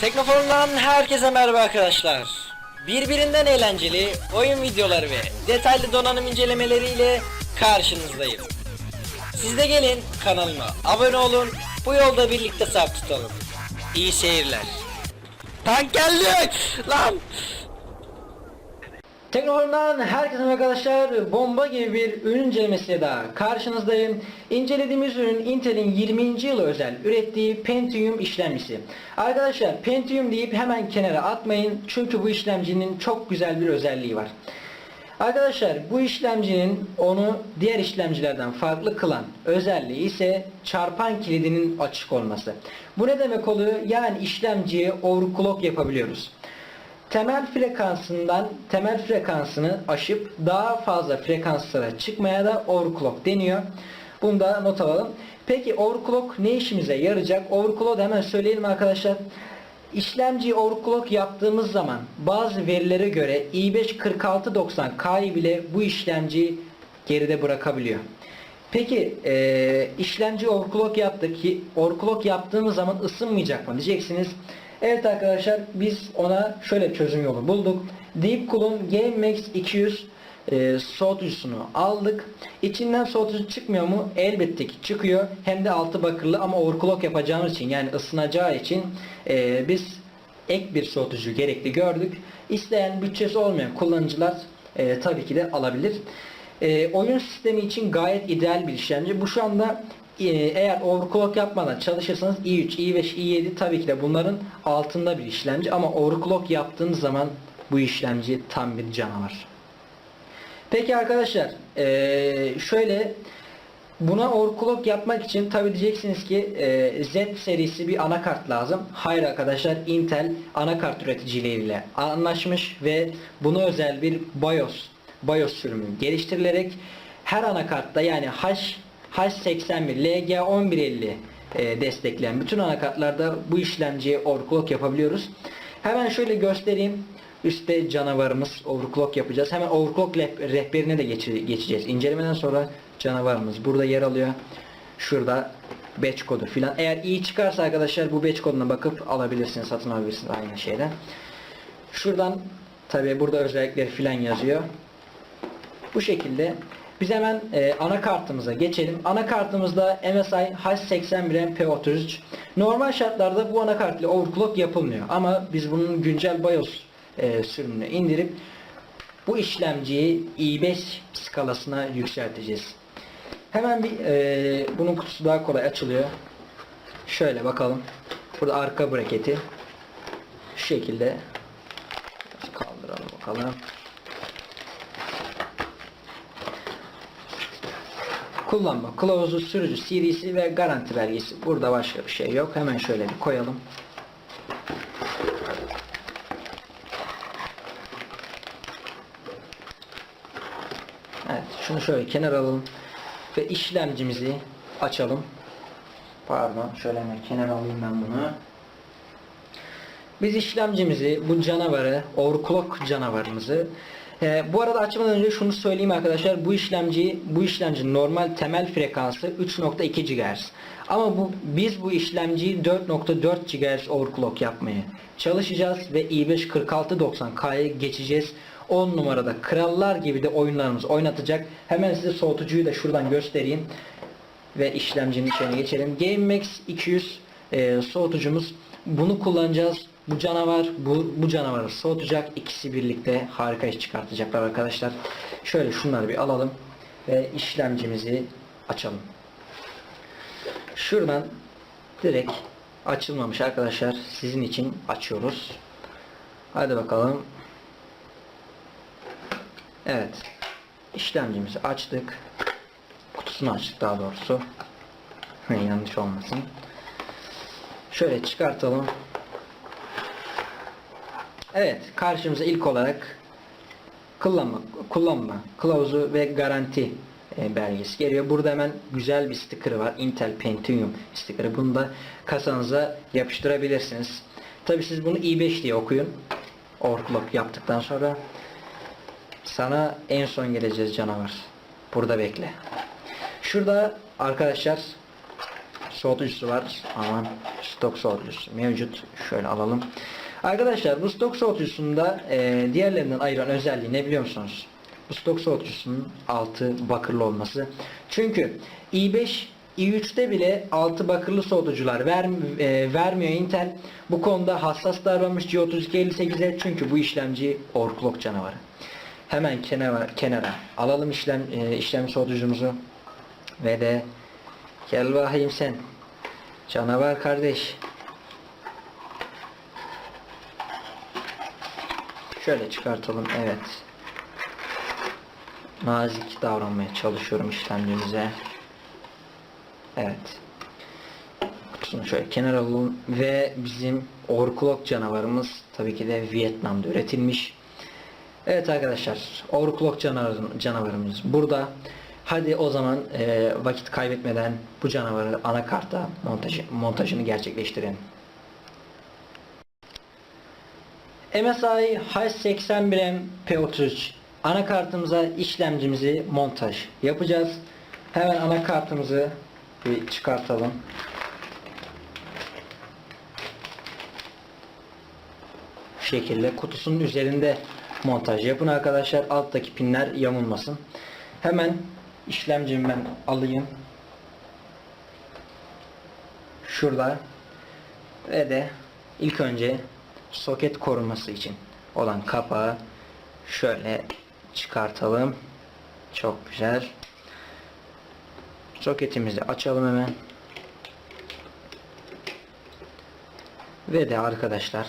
Teknoforum'dan herkese merhaba arkadaşlar. Birbirinden eğlenceli oyun videoları ve detaylı donanım incelemeleriyle karşınızdayım. Siz de gelin kanalıma abone olun, bu yolda birlikte saf tutalım. İyi seyirler. Tank geldi! Lan! Teknoforum'dan herkese arkadaşlar. Bomba gibi bir ürün incelemesiyle daha karşınızdayım. İncelediğimiz ürün Intel'in 20. yılı özel ürettiği Pentium işlemcisi. Arkadaşlar Pentium deyip hemen kenara atmayın. Çünkü bu işlemcinin çok güzel bir özelliği var. Arkadaşlar bu işlemcinin onu diğer işlemcilerden farklı kılan özelliği ise çarpan kilidinin açık olması. Bu ne demek oluyor? Yani işlemciye overclock yapabiliyoruz temel frekansından temel frekansını aşıp daha fazla frekanslara çıkmaya da overclock deniyor. Bunu da not alalım. Peki overclock ne işimize yarayacak? Overclock hemen söyleyelim arkadaşlar. İşlemciyi overclock yaptığımız zaman bazı verilere göre i5-4690K'yı bile bu işlemci geride bırakabiliyor. Peki e, işlemci overclock yaptık overclock yaptığımız zaman ısınmayacak mı diyeceksiniz. Evet arkadaşlar biz ona şöyle çözüm yolu bulduk. Deepcool'un GameMax 200 e, soğutucusunu aldık. İçinden soğutucu çıkmıyor mu? Elbette ki çıkıyor. Hem de altı bakırlı ama overclock yapacağımız için yani ısınacağı için e, biz ek bir soğutucu gerekli gördük. İsteyen bütçesi olmayan kullanıcılar e, tabii ki de alabilir. E, oyun sistemi için gayet ideal bir işlemci. Bu şu anda eğer overclock yapmadan çalışırsanız i3, i5, i7 tabii ki de bunların altında bir işlemci ama overclock yaptığınız zaman bu işlemci tam bir canavar. Peki arkadaşlar e, şöyle buna overclock yapmak için tabi diyeceksiniz ki e, Z serisi bir anakart lazım. Hayır arkadaşlar Intel anakart üreticileriyle anlaşmış ve buna özel bir BIOS BIOS sürümü geliştirilerek her anakartta yani H H81, LG1150 e, destekleyen bütün anakartlarda bu işlemciye overclock yapabiliyoruz. Hemen şöyle göstereyim. Üstte canavarımız overclock yapacağız. Hemen overclock reh- rehberine de geçe- geçeceğiz. İncelemeden sonra canavarımız burada yer alıyor. Şurada batch kodu filan. Eğer iyi çıkarsa arkadaşlar bu batch koduna bakıp alabilirsiniz, satın alabilirsiniz aynı şeyden. Şuradan tabi burada özellikleri filan yazıyor. Bu şekilde biz hemen e, anakartımıza geçelim. Anakartımızda MSI H81 P33. Normal şartlarda bu anakart ile overclock yapılmıyor. Ama biz bunun güncel BIOS e, sürümünü indirip bu işlemciyi i5 skalasına yükselteceğiz. Hemen bir e, bunun kutusu daha kolay açılıyor. Şöyle bakalım. Burada arka braketi şu şekilde kaldıralım bakalım. Kullanma kılavuzu, sürücü CD'si ve garanti belgesi. Burada başka bir şey yok. Hemen şöyle bir koyalım. Evet, şunu şöyle kenara alalım ve işlemcimizi açalım. Pardon, şöyle hemen kenara alayım ben bunu. Biz işlemcimizi, bu canavarı, overclock canavarımızı e, bu arada açmadan önce şunu söyleyeyim arkadaşlar. Bu işlemci, bu işlemci normal temel frekansı 3.2 GHz. Ama bu biz bu işlemciyi 4.4 GHz overclock yapmaya çalışacağız ve i5 4690K'ya geçeceğiz. 10 numarada krallar gibi de oyunlarımız oynatacak. Hemen size soğutucuyu da şuradan göstereyim ve işlemcinin içine geçelim. GameMax 200 e, soğutucumuz. Bunu kullanacağız. Bu canavar bu, bu canavarı soğutacak. İkisi birlikte harika iş çıkartacaklar arkadaşlar. Şöyle şunları bir alalım ve işlemcimizi açalım. Şuradan direkt açılmamış arkadaşlar. Sizin için açıyoruz. Hadi bakalım. Evet. İşlemcimizi açtık. Kutusunu açtık daha doğrusu. Yanlış olmasın. Şöyle çıkartalım. Evet, karşımıza ilk olarak kullanma, kullanma kılavuzu ve garanti e, belgesi geliyor. Burada hemen güzel bir sticker'ı var. Intel Pentium sticker'ı. Bunu da kasanıza yapıştırabilirsiniz. Tabi siz bunu i5 diye okuyun. Overclock yaptıktan sonra sana en son geleceğiz canavar. Burada bekle. Şurada arkadaşlar soğutucusu var ama stok soğutucusu mevcut. Şöyle alalım. Arkadaşlar bu stok soğutucusunda e, diğerlerinden ayıran özelliği ne biliyor musunuz? Bu stok soğutucusunun altı bakırlı olması. Çünkü i5 i3'te bile altı bakırlı soğutucular ver, e, vermiyor Intel. Bu konuda hassas davranmış G3258'e çünkü bu işlemci overclock canavarı. Hemen kenara, kenara alalım işlem e, işlem soğutucumuzu ve de gel bakayım sen canavar kardeş şöyle çıkartalım evet nazik davranmaya çalışıyorum işlemcimize evet kutusunu şöyle kenara alalım ve bizim overclock canavarımız tabii ki de Vietnam'da üretilmiş Evet arkadaşlar, canavarım, canavarımız burada. Hadi o zaman e, vakit kaybetmeden bu canavarı anakarta montajı, montajını gerçekleştirelim. MSI H81M P33 anakartımıza işlemcimizi montaj yapacağız. Hemen anakartımızı bir çıkartalım. Şu şekilde kutusunun üzerinde montaj yapın arkadaşlar. Alttaki pinler yamulmasın. Hemen işlemcimi ben alayım. Şurada ve de ilk önce soket koruması için olan kapağı şöyle çıkartalım. Çok güzel. Soketimizi açalım hemen. Ve de arkadaşlar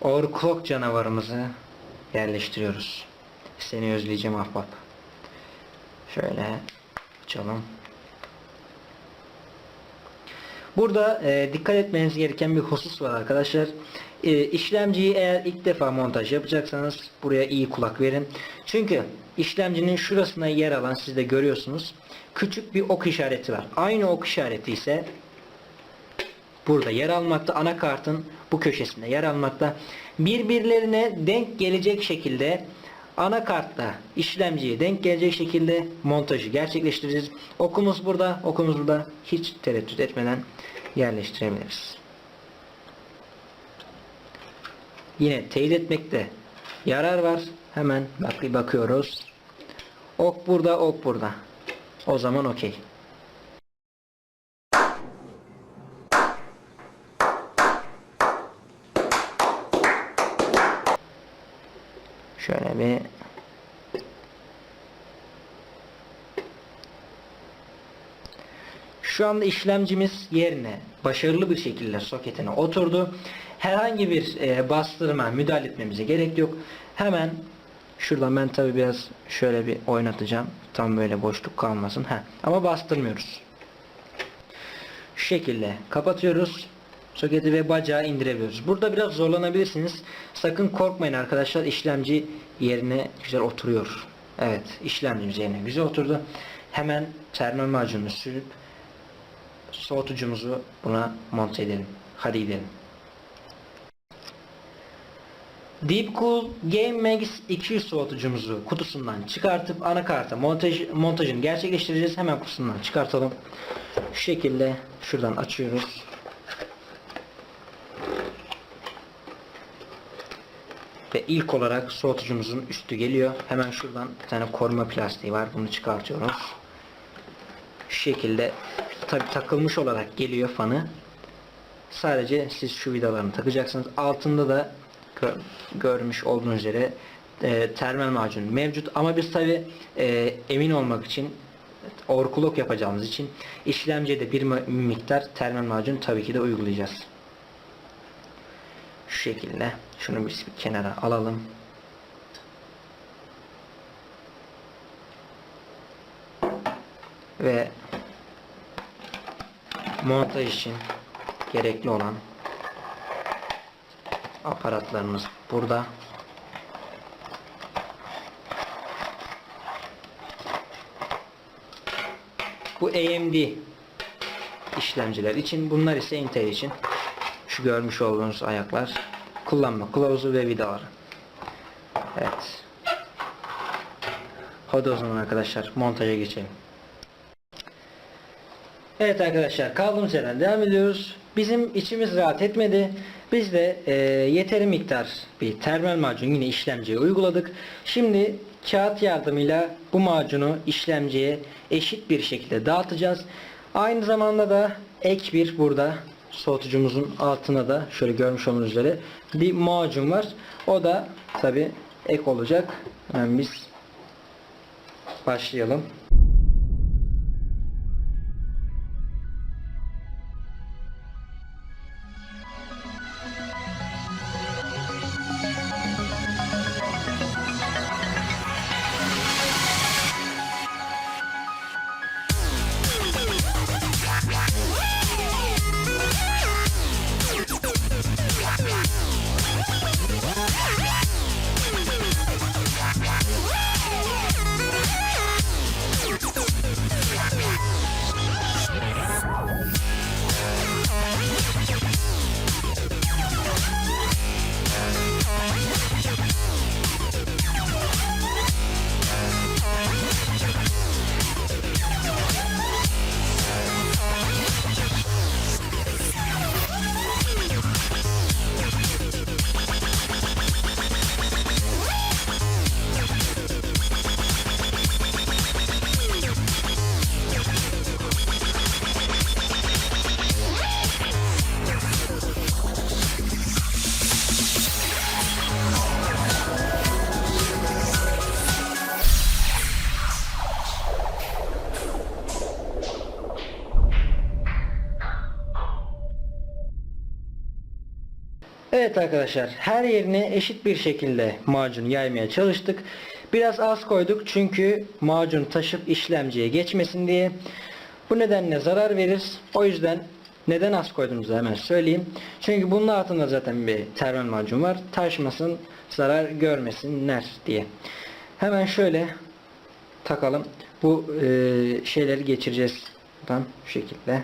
overclock canavarımızı yerleştiriyoruz. Seni özleyeceğim ahbap. Şöyle açalım. Burada e, dikkat etmeniz gereken bir husus var arkadaşlar. E, işlemciyi eğer ilk defa montaj yapacaksanız buraya iyi kulak verin. Çünkü işlemcinin şurasına yer alan siz de görüyorsunuz. Küçük bir ok işareti var. Aynı ok işareti ise burada yer almakta. Anakartın bu köşesinde yer almakta. Birbirlerine denk gelecek şekilde anakartla işlemciye denk gelecek şekilde montajı gerçekleştireceğiz. Okumuz burada, okumuz burada. Hiç tereddüt etmeden yerleştirebiliriz. Yine teyit etmekte yarar var. Hemen bak bakıyoruz. Ok burada, ok burada. O zaman okey. Şöyle bir Şu anda işlemcimiz yerine başarılı bir şekilde soketine oturdu. Herhangi bir e, bastırma, müdahale etmemize gerek yok. Hemen şuradan ben tabi biraz şöyle bir oynatacağım. Tam böyle boşluk kalmasın. Heh. Ama bastırmıyoruz. Şu şekilde kapatıyoruz. Soketi ve bacağı indirebiliyoruz. Burada biraz zorlanabilirsiniz. Sakın korkmayın arkadaşlar. İşlemci yerine güzel oturuyor. Evet, işlemcimiz yerine güzel oturdu. Hemen termal macununu sürüp soğutucumuzu buna monte edelim. Hadi gidelim. Deepcool Game Max 200 soğutucumuzu kutusundan çıkartıp anakarta montaj, montajını gerçekleştireceğiz. Hemen kutusundan çıkartalım. Şu şekilde şuradan açıyoruz. Ve ilk olarak soğutucumuzun üstü geliyor. Hemen şuradan bir tane koruma plastiği var. Bunu çıkartıyoruz. Şu şekilde tabi takılmış olarak geliyor fanı. Sadece siz şu vidalarını takacaksınız. Altında da görmüş olduğunuz üzere e, termal macun mevcut. Ama biz tabi e, emin olmak için overclock yapacağımız için işlemciye de bir miktar termal macun tabii ki de uygulayacağız. Şu şekilde. Şunu bir kenara alalım. Ve montaj için gerekli olan aparatlarımız burada. Bu AMD işlemciler için, bunlar ise Intel için. Şu görmüş olduğunuz ayaklar kullanma kılavuzu ve vidaları. Evet. Hadi o zaman arkadaşlar montaja geçelim. Evet arkadaşlar kaldığımız yerden devam ediyoruz. Bizim içimiz rahat etmedi. Biz de e, yeteri miktar bir termal macun yine işlemciye uyguladık. Şimdi kağıt yardımıyla bu macunu işlemciye eşit bir şekilde dağıtacağız. Aynı zamanda da ek bir burada soğutucumuzun altına da şöyle görmüş olduğunuz üzere bir macun var. O da tabi ek olacak. Hemen biz başlayalım. Evet arkadaşlar her yerine eşit bir şekilde macun yaymaya çalıştık. Biraz az koyduk çünkü macun taşıp işlemciye geçmesin diye. Bu nedenle zarar verir. O yüzden neden az koyduğumuzu hemen söyleyeyim. Çünkü bunun altında zaten bir termal macun var. Taşmasın, zarar görmesinler diye. Hemen şöyle takalım. Bu e, şeyleri geçireceğiz. Buradan şu şekilde.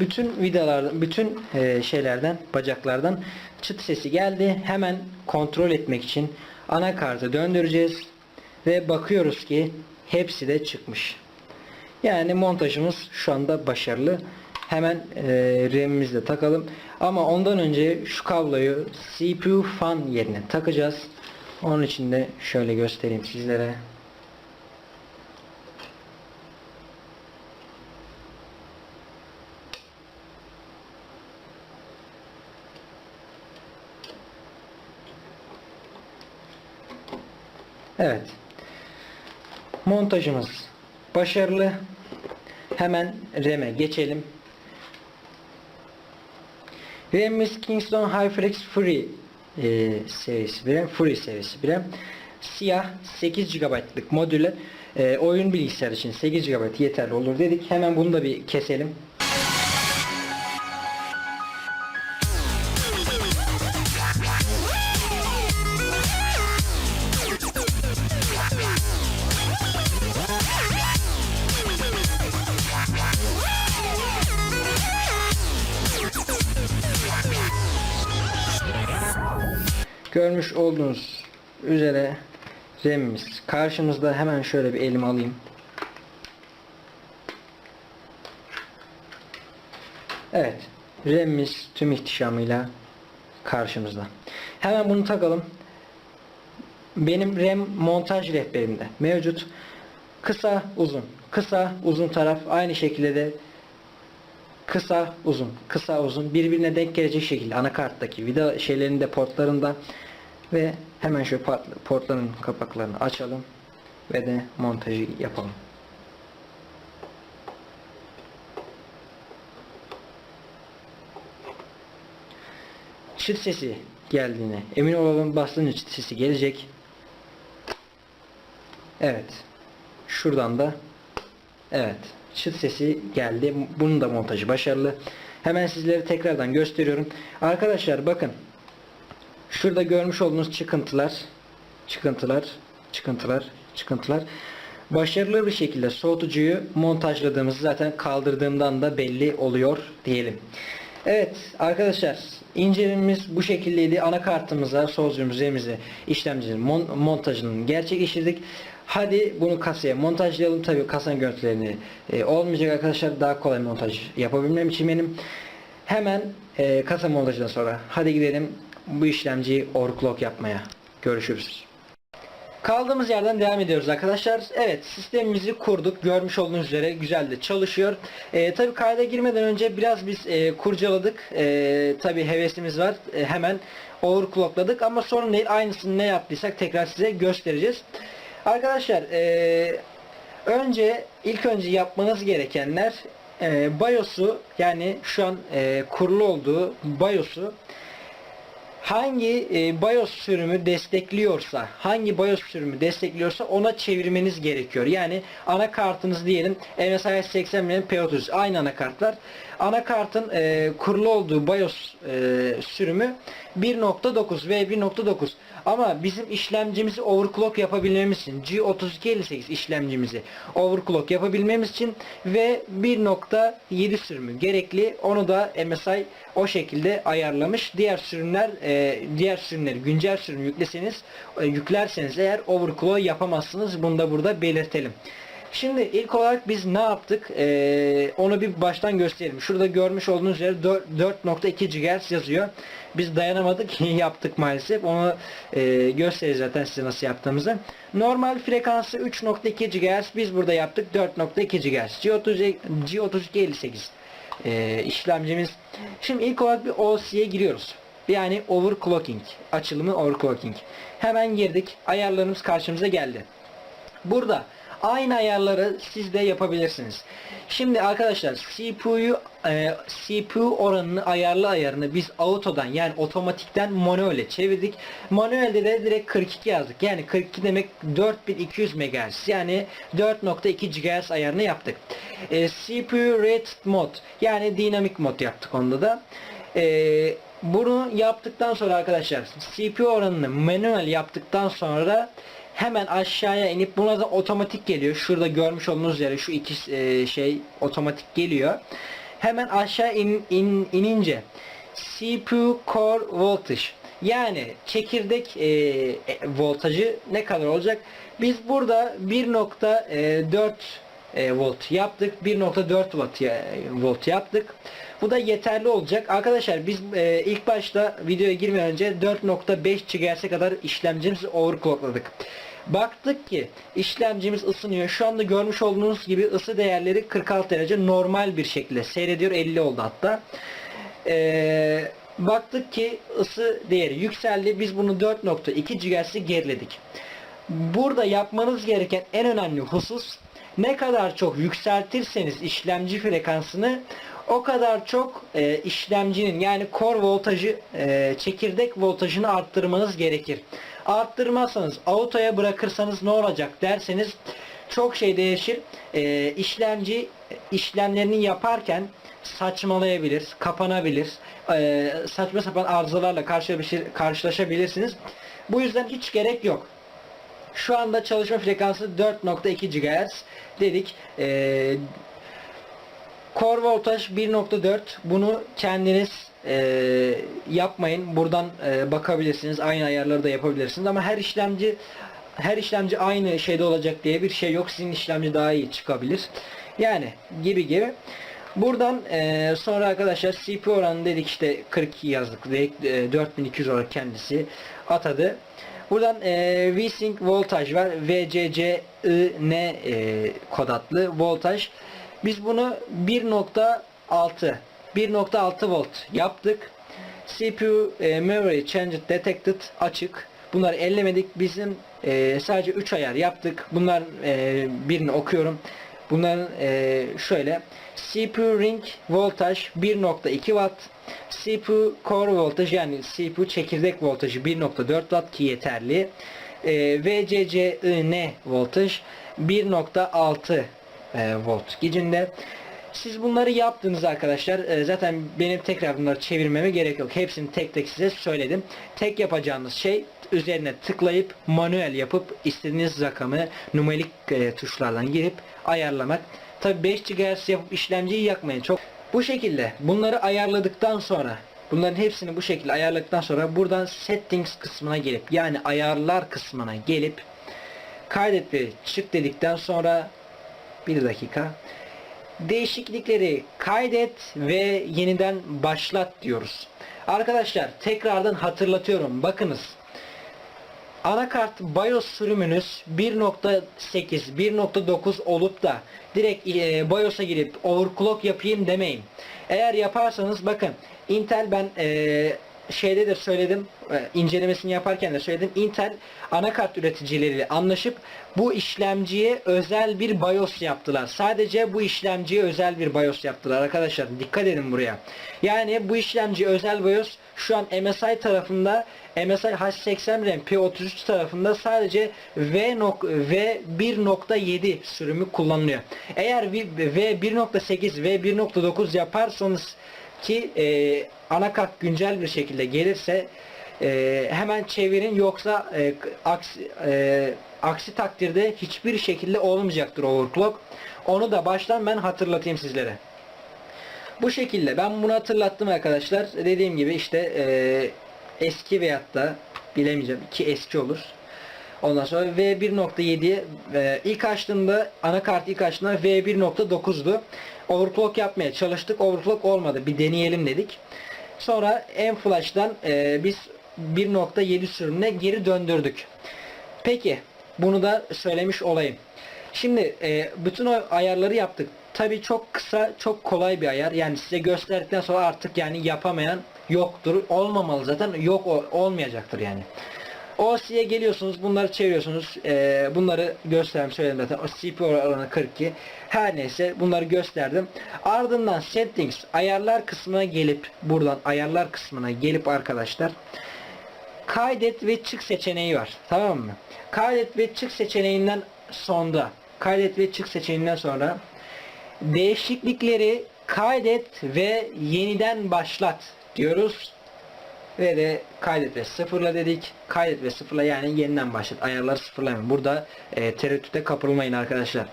Bütün vidalardan, bütün e, şeylerden, bacaklardan çıt sesi geldi. Hemen kontrol etmek için anakartı döndüreceğiz ve bakıyoruz ki hepsi de çıkmış. Yani montajımız şu anda başarılı. Hemen e, RAM'imizi de takalım. Ama ondan önce şu kabloyu CPU fan yerine takacağız. Onun için de şöyle göstereyim sizlere. Evet. Montajımız başarılı. Hemen RAM'e geçelim. RAM'imiz Kingston HyperX Free e, serisi bir. Free serisi bir. Siyah 8 GB'lık modüle e, oyun bilgisayar için 8 GB yeterli olur dedik. Hemen bunu da bir keselim. Görmüş olduğunuz üzere RAM'imiz karşımızda. Hemen şöyle bir elime alayım. Evet. RAM'imiz tüm ihtişamıyla karşımızda. Hemen bunu takalım. Benim RAM montaj rehberimde mevcut. Kısa uzun. Kısa uzun taraf aynı şekilde de kısa uzun kısa uzun birbirine denk gelecek şekilde anakarttaki vida şeylerinde portlarında Ve hemen şu portların kapaklarını açalım ve de montajı yapalım. Çıt sesi geldiğine emin olalım bastığınca çıt sesi gelecek. Evet. Şuradan da evet çıt sesi geldi. Bunun da montajı başarılı. Hemen sizlere tekrardan gösteriyorum. Arkadaşlar bakın. Şurada görmüş olduğunuz çıkıntılar, çıkıntılar, çıkıntılar, çıkıntılar. Başarılı bir şekilde soğutucuyu montajladığımız zaten kaldırdığımdan da belli oluyor diyelim. Evet arkadaşlar incelememiz bu şekildeydi. Anakartımıza, soğutucumuza, işlemcinin mon- montajını gerçekleştirdik. Hadi bunu kasaya montajlayalım. Tabi kasanın görüntülerini e, olmayacak arkadaşlar. Daha kolay montaj yapabilmem için benim. Hemen e, kasa montajından sonra hadi gidelim bu işlemciyi overclock yapmaya. Görüşürüz. Kaldığımız yerden devam ediyoruz arkadaşlar. Evet sistemimizi kurduk. Görmüş olduğunuz üzere güzel de çalışıyor. Ee, tabi kayda girmeden önce biraz biz e, kurcaladık. E, tabi hevesimiz var. E, hemen overclockladık ama sorun değil. Aynısını ne yaptıysak tekrar size göstereceğiz. Arkadaşlar e, önce ilk önce yapmanız gerekenler e, BIOS'u yani şu an e, kurulu olduğu BIOS'u hangi e, BIOS sürümü destekliyorsa, hangi BIOS sürümü destekliyorsa ona çevirmeniz gerekiyor. Yani anakartınız diyelim MSI 80 bin P30 aynı anakartlar. Anakartın e, kurulu olduğu BIOS e, sürümü 1.9 ve 1.9 ama bizim işlemcimizi overclock yapabilmemiz için G3258 işlemcimizi overclock yapabilmemiz için ve 1.7 sürümü gerekli. Onu da MSI o şekilde ayarlamış. Diğer sürümler e, diğer sürümleri güncel sürüm yükleseniz e, yüklerseniz eğer overclock yapamazsınız. Bunu da burada belirtelim. Şimdi ilk olarak biz ne yaptık? Ee, onu bir baştan gösterelim. Şurada görmüş olduğunuz üzere 4.2 GHz yazıyor. Biz dayanamadık yaptık maalesef. Onu e, gösteririz zaten size nasıl yaptığımızı. Normal frekansı 3.2 GHz. Biz burada yaptık 4.2 GHz. G30, G3258 e, işlemcimiz. Şimdi ilk olarak bir OC'ye giriyoruz. Yani overclocking. Açılımı overclocking. Hemen girdik. Ayarlarımız karşımıza geldi. Burada aynı ayarları siz de yapabilirsiniz. Şimdi arkadaşlar CPU'yu e, CPU oranını ayarlı ayarını biz auto'dan yani otomatikten manuele çevirdik. Manuelde de direkt 42 yazdık. Yani 42 demek 4200 MHz yani 4.2 GHz ayarını yaptık. E, CPU rated mod yani dinamik mod yaptık onda da. E, bunu yaptıktan sonra arkadaşlar CPU oranını manuel yaptıktan sonra hemen aşağıya inip buna da otomatik geliyor. Şurada görmüş olduğunuz üzere şu iki e, şey otomatik geliyor. Hemen aşağı in, in, inince CPU core voltage yani çekirdek e, e, voltajı ne kadar olacak? Biz burada 1.4 e, volt yaptık. 1.4 volt, ya- volt yaptık. Bu da yeterli olacak. Arkadaşlar biz e, ilk başta videoya girmeden önce 4.5 GHz'e kadar işlemcimizi overclockladık. Baktık ki işlemcimiz ısınıyor. Şu anda görmüş olduğunuz gibi ısı değerleri 46 derece normal bir şekilde seyrediyor. 50 oldu hatta. Ee, baktık ki ısı değeri yükseldi. Biz bunu 4.2 GHz'e geriledik. Burada yapmanız gereken en önemli husus ne kadar çok yükseltirseniz işlemci frekansını o kadar çok e, işlemcinin yani core voltajı e, çekirdek voltajını arttırmanız gerekir. Arttırmazsanız autoya bırakırsanız ne olacak derseniz çok şey değişir. E, işlemci işlemlerini yaparken saçmalayabilir, kapanabilir, e, saçma sapan arızalarla karşı- karşılaşabilirsiniz. Bu yüzden hiç gerek yok. Şu anda çalışma frekansı 4.2 GHz dedik. Ee, core voltaj 1.4 bunu kendiniz e, yapmayın. Buradan e, bakabilirsiniz. Aynı ayarları da yapabilirsiniz ama her işlemci her işlemci aynı şeyde olacak diye bir şey yok. Sizin işlemci daha iyi çıkabilir. Yani gibi gibi. Buradan e, sonra arkadaşlar CPU oranı dedik işte 42 yazdık. E, 4200 olarak kendisi atadı. Buradan e, VSync voltaj var. VCCIN e, kod adlı voltaj. Biz bunu 1.6 1.6 volt yaptık. CPU e, memory changed detected açık. Bunları ellemedik. Bizim e, sadece 3 ayar yaptık. Bunlar e, birini okuyorum. Bunların e, şöyle CPU ring voltaj 1.2 watt CPU core voltaj yani CPU çekirdek voltajı 1.4 watt ki yeterli e, VCCIN voltaj 1.6 e, volt gücünde siz bunları yaptınız arkadaşlar. E, zaten benim tekrar bunları çevirmeme gerek yok. Hepsini tek tek size söyledim. Tek yapacağınız şey üzerine tıklayıp manuel yapıp istediğiniz rakamı numerik e, tuşlardan girip ayarlamak. Tabi 5 GHz yapıp işlemciyi yakmayın. Çok bu şekilde bunları ayarladıktan sonra bunların hepsini bu şekilde ayarladıktan sonra buradan settings kısmına gelip yani ayarlar kısmına gelip kaydet ve çık dedikten sonra bir dakika değişiklikleri kaydet ve yeniden başlat diyoruz. Arkadaşlar tekrardan hatırlatıyorum. Bakınız. Anakart BIOS sürümünüz 1.8, 1.9 olup da direkt e, BIOS'a girip overclock yapayım demeyin. Eğer yaparsanız bakın Intel ben e, şeyde de söyledim e, incelemesini yaparken de söyledim Intel anakart üreticileriyle anlaşıp bu işlemciye özel bir BIOS yaptılar. Sadece bu işlemciye özel bir BIOS yaptılar arkadaşlar. Dikkat edin buraya. Yani bu işlemci özel BIOS şu an MSI tarafında MSI H80 RAM P33 tarafında sadece V, v 1.7 sürümü kullanılıyor. Eğer V 1.8 V 1.9 yaparsanız ki e, anakart güncel bir şekilde gelirse e, hemen çevirin yoksa e, aksi, e, aksi takdirde hiçbir şekilde olmayacaktır overclock. Onu da baştan ben hatırlatayım sizlere. Bu şekilde ben bunu hatırlattım arkadaşlar. Dediğim gibi işte e, eski veyahut da bilemeyeceğim ki eski olur. Ondan sonra V1.7 e, ilk açtığımda anakart ilk açtığımda V1.9'du. Overclock yapmaya çalıştık. Overclock olmadı. Bir deneyelim dedik. Sonra M-Flash'dan e, biz 1.7 sürümüne geri döndürdük. Peki bunu da söylemiş olayım. Şimdi e, bütün o ayarları yaptık. Tabi çok kısa, çok kolay bir ayar. Yani size gösterdikten sonra artık yani yapamayan yoktur. Olmamalı zaten. Yok olmayacaktır yani. OC'ye geliyorsunuz, bunları çeviriyorsunuz. Ee, bunları gösterdim, söyledim zaten. CPU oranı 42. Her neyse bunları gösterdim. Ardından settings, ayarlar kısmına gelip buradan ayarlar kısmına gelip arkadaşlar kaydet ve çık seçeneği var. Tamam mı? Kaydet ve çık seçeneğinden sonra kaydet ve çık seçeneğinden sonra değişiklikleri kaydet ve yeniden başlat diyoruz ve de kaydet ve sıfırla dedik. Kaydet ve sıfırla yani yeniden başlat. Ayarları sıfırlamayın. Burada e, tereddüte kapılmayın arkadaşlar.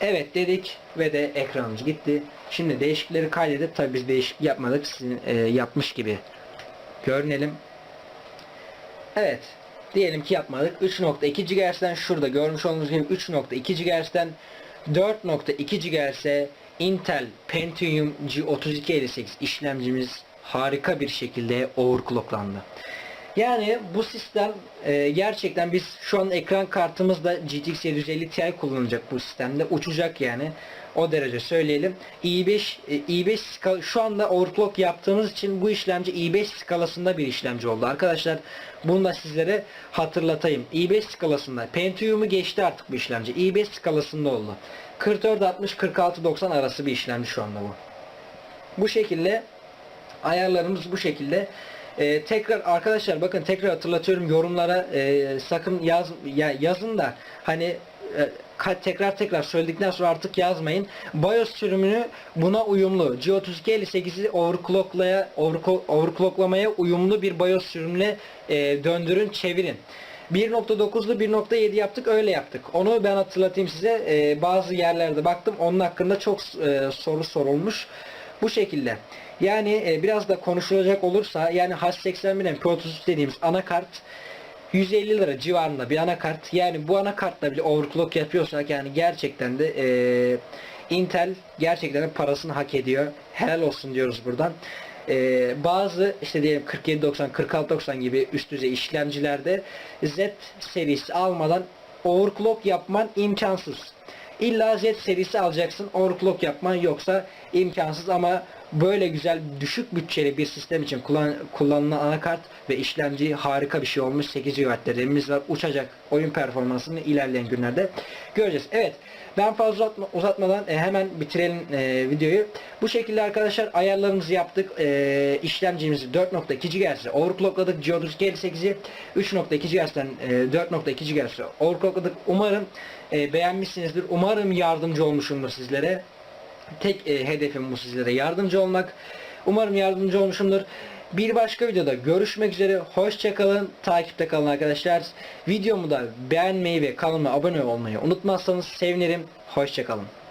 Evet dedik ve de ekranımız gitti. Şimdi değişiklikleri kaydedip tabi biz değişik yapmadık. Sizin e, yapmış gibi görünelim. Evet. Diyelim ki yapmadık. 3.2 GHz'den şurada görmüş olduğunuz gibi 3.2 GHz'den 4.2 GHz'e Intel Pentium G3258 işlemcimiz harika bir şekilde overclocklandı. Yani bu sistem e, gerçekten biz şu an ekran kartımızda GTX 750 Ti kullanacak bu sistemde. Uçacak yani. O derece söyleyelim. i5 e, i5 skala, şu anda overclock yaptığımız için bu işlemci i5 skalasında bir işlemci oldu. Arkadaşlar bunu da sizlere hatırlatayım. i5 skalasında Pentium'u geçti artık bu işlemci. i5 skalasında oldu. 4460 4690 arası bir işlemci şu anda bu. Bu şekilde ayarlarımız bu şekilde. Ee, tekrar arkadaşlar bakın tekrar hatırlatıyorum yorumlara e, sakın yaz ya, yazın da hani e, tekrar tekrar söyledikten sonra artık yazmayın. BIOS sürümünü buna uyumlu G3258'i overclocklaya overclocklamaya uyumlu bir BIOS sürümüne e, döndürün, çevirin. 1.9'lu 1.7 yaptık öyle yaptık. Onu ben hatırlatayım size. E, bazı yerlerde baktım onun hakkında çok e, soru sorulmuş. Bu şekilde. Yani e, biraz da konuşulacak olursa yani H80 Pro 33 dediğimiz anakart 150 lira civarında bir anakart. Yani bu anakartla bile overclock yapıyorsak yani gerçekten de e, Intel gerçekten de parasını hak ediyor. Helal olsun diyoruz buradan. E, bazı işte diyelim 4790, 4690 gibi üst düzey işlemcilerde Z serisi almadan overclock yapman imkansız. İlla Z serisi alacaksın overclock yapman yoksa imkansız ama böyle güzel düşük bütçeli bir sistem için kullan, kullanılan anakart ve işlemci harika bir şey olmuş. 8 GB RAM'imiz var. Uçacak oyun performansını ilerleyen günlerde göreceğiz. Evet. Ben fazla uzatma- uzatmadan e, hemen bitirelim e, videoyu. Bu şekilde arkadaşlar ayarlarımızı yaptık. E, işlemcimizi 4.2 GHz'e overclockladık. Geodus G8'i 3.2 GHz'den e, 4.2 GHz'e overclockladık. Umarım e, beğenmişsinizdir. Umarım yardımcı olmuşumdur sizlere. Tek e, hedefim bu sizlere yardımcı olmak. Umarım yardımcı olmuşumdur. Bir başka videoda görüşmek üzere. Hoşçakalın. Takipte kalın arkadaşlar. Videomu da beğenmeyi ve kanalıma abone olmayı unutmazsanız sevinirim. Hoşçakalın.